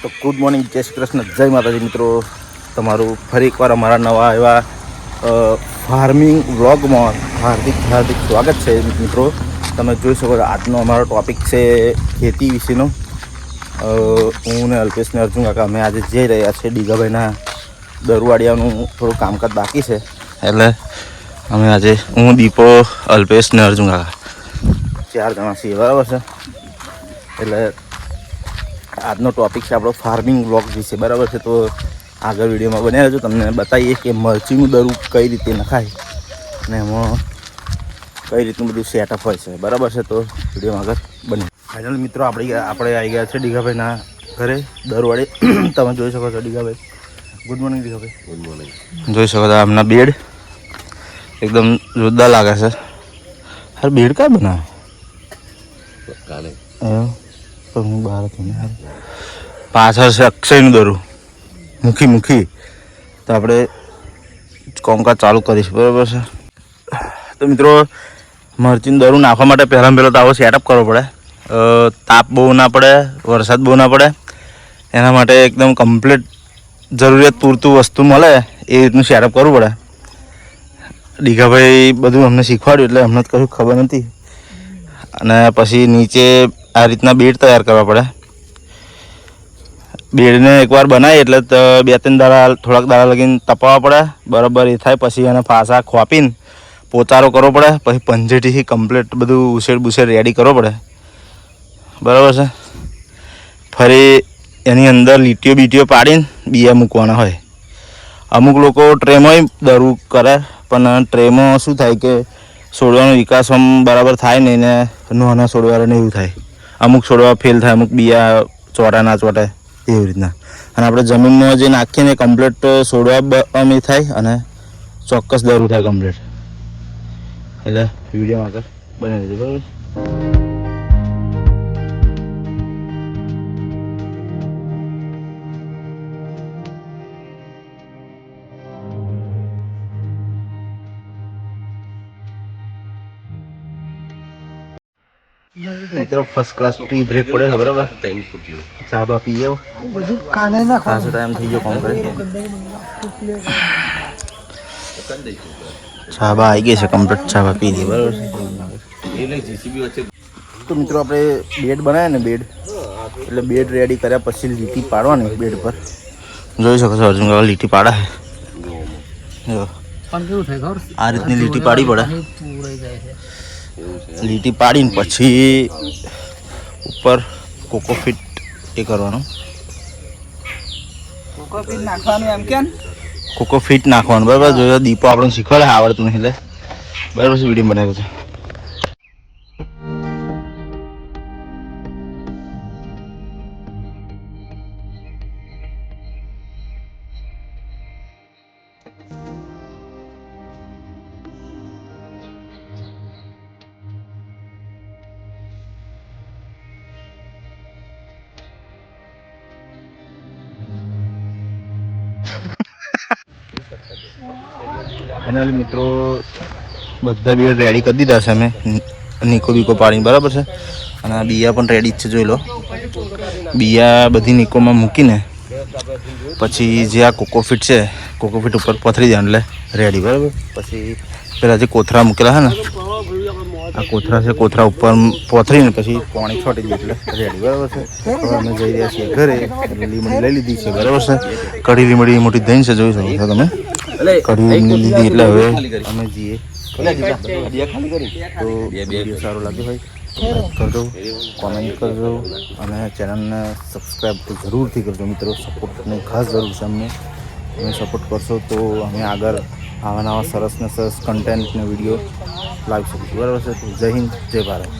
તો good morning, જય શ્રી કૃષ્ણ, જય માતાજી મિત્રો. તમારું ફરી એકવાર અમારા નવા એવા ફાર્મિંગ વ્લોગમાં હાર્દિક હાર્દિક સ્વાગત છે મિત્રો. તમે જોઈ શકો છો, આજનો અમારો ટોપિક છે ખેતી વિશેનો. હું ને અલ્પેશ ને અર્જુન કાકા, અમે આજે જઈ રહ્યા છીએ ડીગાભાઈના દરવાડિયાનું થોડું કામકાજ બાકી છે. એટલે અમે આજે, હું, દીપો, અલ્પેશ ને અર્જુન કાકા. ચાર જણા છીએ, બરાબર છે? એટલે આજનો ટોપિક છે આપણો ફાર્મિંગ વ્લોગ વિશે બરાબર છે? તો આગળ વિડીયોમાં બન્યા રહેજો. તમને બતાવીએ કે મરચીનું દરું કઈ રીતે નખાય અને એમાં કઈ રીતનું બધું સેટઅપ હોય છે. બરાબર છે? તો વિડીયોમાં આગળ બને ફાઇનલ મિત્રો આપણે આપણે આવી ગયા છે ડીઘાભાઈના ઘરે દરવાડે તમે જોઈ શકો છો Dighabhai good morning Dighabhai good morning જોઈ શકો છો આમના બેડ એકદમ જોરદાર લાગે છે. અરે બેડ કાંઈ બનાવે? કાલે. તો હું બહાર હતો પાછળ છે અક્ષયનું દરું. મુખી મુખી. તો આપણે કોમકાજ ચાલુ કરીશું. બરાબર છે? તો મિત્રો, મરચીનું દરું નાખવા માટે પહેલાં પહેલાં તો આવો સેટઅપ કરવો પડે. તાપ બહુ ના પડે, વરસાદ બહુ ના પડે. એના માટે એકદમ કમ્પ્લીટ જરૂરિયાત પૂરતું વસ્તુ મળે, એ રીતનું સેટઅપ કરવું પડે. દીઘાભાઈ બધું અમને શીખવાડ્યું એટલે અમને કશું ખબર નથી. અને પછી નીચે આ રીતના બેડ તૈયાર કરવા પડે. બેડને એકવાર બનાવી એટલે બે ત્રણ દાડા, થોડાક દાડા લગીને તપાવવા પડે. બરાબર એ થાય, પછી એને ફાંસા ખોપીને પોતારો કરવો પડે. પછી પંજેટીથી કમ્પ્લીટ બધું ઉછેર બુછેર રેડી કરવો પડે. બરાબર છે? ફરી એની અંદર લીટીઓ બીટીઓ પાડીને, બિયા મૂકવાના હોય. અમુક લોકો ટ્રેમોય દરું કરે, પણ ટ્રેમાં શું થાય કે છોડવાનો વિકાસ આમ બરાબર થાય નહીં ને, નાના છોડવાને એવું થાય. અમુક છોડવા ફેલ થાય, અમુક બિયા ચોટા ના ચોટે, એવી રીતના. અને આપણે જમીનમાં જે નાખીએ ને કમ્પ્લીટ છોડવા અમે થાય અને ચોક્કસ દરું થાય કમ્પ્લીટ એટલે વીડિયો આગળ બનાવી દીધું, બરાબર? મિત્રો ફર્સ્ટ ક્લાસ ટી બ્રેક પડે છે બરાબર ટાઈમ ફૂટ્યું ચા બા પીએ બધું કાને નાખો ખાસો ટાઈમ થઈ ગયો કોમ કરે ચા બા આવી ગઈ છે કમ્પ્લીટ ચા બા પી દી બરાબર છે એટલે જીસીબી વચ્ચે તો મિત્રો આપણે બેડ બનાવ્યા ને બેડ એટલે બેડ રેડી કર્યા પછી લીટી પાડવાની બેડ પર. જોઈ શકો છો અર્જુન કાકા લીટી પાડા છે. જો. પણ કેવું થાય ખબર? આ રીતની લીટી પાડી પડે. પૂરાઈ જાય છે. લીટી પાડીને પછી ઉપર કોકોફીટ એ કરવાનું. કોકોપીટ નાખવાનું એમ કેમ? કોકોફીટ નાખવાનું. બરાબર જો દીપો આપણને શીખવાડે આવડતું નહીં એટલે બરાબર છે વીડિયો બનાવ્યો છે. ફાઇનલી મિત્રો, બધા બી રેડી કરી દીધા છે અમે. નીકો બીકો પાડીને બરાબર છે. અને આ બિયા પણ રેડી જ છે, જોઈ લો. બિયા બધી નીકોમાં મૂકીને પછી જે આ કોકોફીટ છે કોકોફીટ ઉપર પથરી દેવાનું એટલે રેડી બરાબર. પછી પેલા જે કોથરા મૂકેલા છે ને, આ કોથરા છે, કોથરા ઉપર પોથરીને પછી પાણી છોટી દે એટલે રેડી બરાબર છે. અમે જઈ રહ્યા છીએ ઘરે, લીમડી લઈ લીધી છે, બરાબર છે. કઢી લીમડી મોટી દહીં છે, જોઈ શકો છો તમે. કઢી લીધી એટલે હવે અમે જઈએ. તો વીડિયો સારો લાગ્યો હોય લાઈક કરજો કોમેન્ટ કરજો અને ચેનલને સબસ્ક્રાઈબ તો જરૂરથી કરજો મિત્રો. સપોર્ટની ખાસ જરૂર છે અમને. તમે સપોર્ટ કરશો તો અમે આગળ આવા નવા સરસ ને સરસ કન્ટેન્ટને વીડિયો લાવી શકીશું. બરાબર છે? જય હિન્દ જય ભારત.